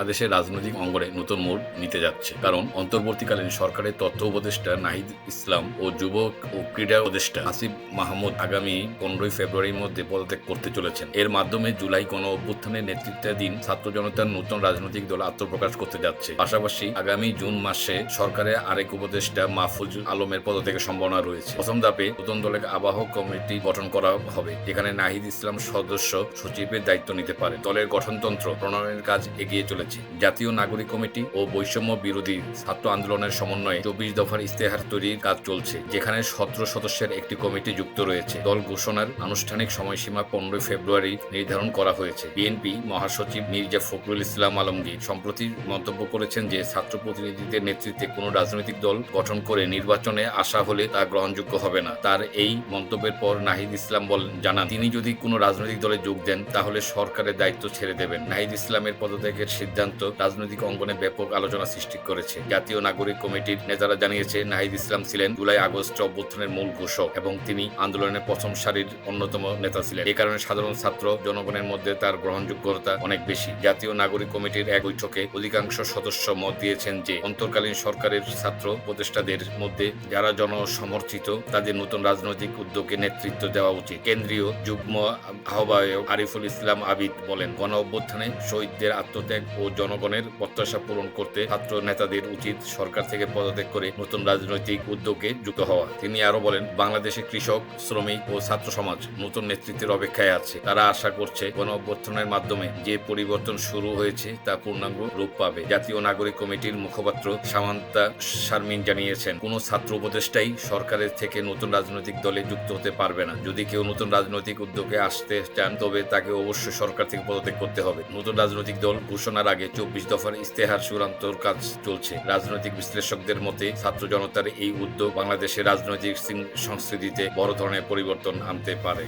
বাংলাদেশের রাজনৈতিক অঙ্গনে নতুন মোড় নিতে যাচ্ছে। কারণ অন্তর্বর্তীকালীন সরকারের তথ্য উপদেষ্টা নাহিদ ইসলাম ও যুবক ও ক্রীড়া উপদেষ্টা আসিফ মাহমুদ আগামী পনেরোই ফেব্রুয়ারির মধ্যে পদত্যাগ করতে চলেছেন। এর মাধ্যমে জুলাই গণ অভ্যুত্থানের নেতৃত্বাধীন ছাত্র জনতার নতুন রাজনৈতিক দল আত্মপ্রকাশ করতে যাচ্ছে। পাশাপাশি আগামী জুন মাসে সরকারের আরেক উপদেষ্টা মাহফুজ আলমের পদত্যাগের সম্ভাবনা রয়েছে। প্রথম ধাপে নতুন দলের আবাহক কমিটি গঠন করা হবে। যেখানে নাহিদ ইসলাম সদস্য সচিবের দায়িত্ব নিতে পারে দলের গঠনতন্ত্র প্রণয়নের কাজ এগিয়ে চলেছে। জাতীয় নাগরিক কমিটি ও বৈষম্য বিরোধী ছাত্র আন্দোলনের সমন্বয়ে চব্বিশ দফার ইস্তেহার তৈরির কাজ চলছে, যেখানে সতেরো সদস্যের একটি কমিটি যুক্ত রয়েছে। দল ঘোষণার আনুষ্ঠানিক সময়সীমা পনেরোই ফেব্রুয়ারি নির্ধারণ করা হয়েছে। বিএনপি মহাসচিব মির্জা ফখরুল ইসলাম আলমগীর সম্প্রতি মন্তব্য করেছেন যে, ছাত্র প্রতিনিধিদের নেতৃত্বে কোনো রাজনৈতিক দল গঠন করে নির্বাচনে আসা হলে তা গ্রহণযোগ্য হবে না। তার এই মন্তব্যের পর নাহিদ ইসলাম বলেন, জানান, তিনি যদি কোনো রাজনৈতিক দলে যোগ দেন, তাহলে সরকারের দায়িত্ব ছেড়ে দেবেন। নাহিদ ইসলামের পদত্যাগের সিদ্ধান্ত রাজনৈতিক অঙ্গনে ব্যাপক আলোচনা সৃষ্টি করেছে। জাতীয় নাগরিক কমিটির নেতারা জানিয়েছে, নাহিদ ইসলাম ছিলেন জুলাই আগস্ট অভ্যুত্থানের মূল ঘোষক এবং তিনি আন্দোলনের প্রথম সারির অন্যতম নেতা ছিলেন। এ কারণে সাধারণ ছাত্র জনগণের মধ্যে তার গ্রহণযোগ্যতা অনেক বেশি। জাতীয় নাগরিক কমিটির এক বৈঠকে অধিকাংশ সদস্য মত দিয়েছেন যে, অন্তর্কালীন সরকারের ছাত্র উপদেষ্টাদের মধ্যে যারা জনসমর্থিত, তাদের নতুন রাজনৈতিক উদ্যোগে নেতৃত্ব দেওয়া উচিত। কেন্দ্রীয় যুগ্ম আহ্বায়ক আরিফুল ইসলাম আবিদ বলেন গণ অভ্যুত্থানে শহীদদের আত্মত্যাগ ও জনগণের প্রত্যাশা পূরণ করতে ছাত্র নেতাদের উচিত সরকার থেকে পদত্যাগ করে নতুন রাজনৈতিক উদ্যোগে যুক্ত হওয়া। তিনি আরও বলেন বাংলাদেশের কৃষক, শ্রমিক ও ছাত্র সমাজ নতুন নেতৃত্বের অপেক্ষায় আছে। তারা আশা করছে গণ অভ্যুত্থানের মাধ্যমে যে পরিবর্তন শুরু হয়েছে তা পূর্ণাঙ্গ রূপ পাবে। জাতীয় নাগরিক কমিটির মুখপাত্র সামান্তা শারমিন জানিয়েছেন, কোন ছাত্র উপদেষ্টাই সরকারের থেকে নতুন রাজনৈতিক দলে যুক্ত হতে পারবে না। যদি কেউ নতুন রাজনৈতিক উদ্যোগে আসতে চান, তবে তাকে অবশ্যই সরকার থেকে পদত্যাগ করতে হবে। নতুন রাজনৈতিক দল ঘোষণার আগে চব্বিশ দফার ইস্তেহার চূড়ান্তর কাজ চলছে। রাজনৈতিক বিশ্লেষকদের মতে, ছাত্র জনতার এই উদ্যোগ বাংলাদেশের রাজনৈতিক সংস্কৃতিতে বড় ধরনের পরিবর্তন আনতে পারে।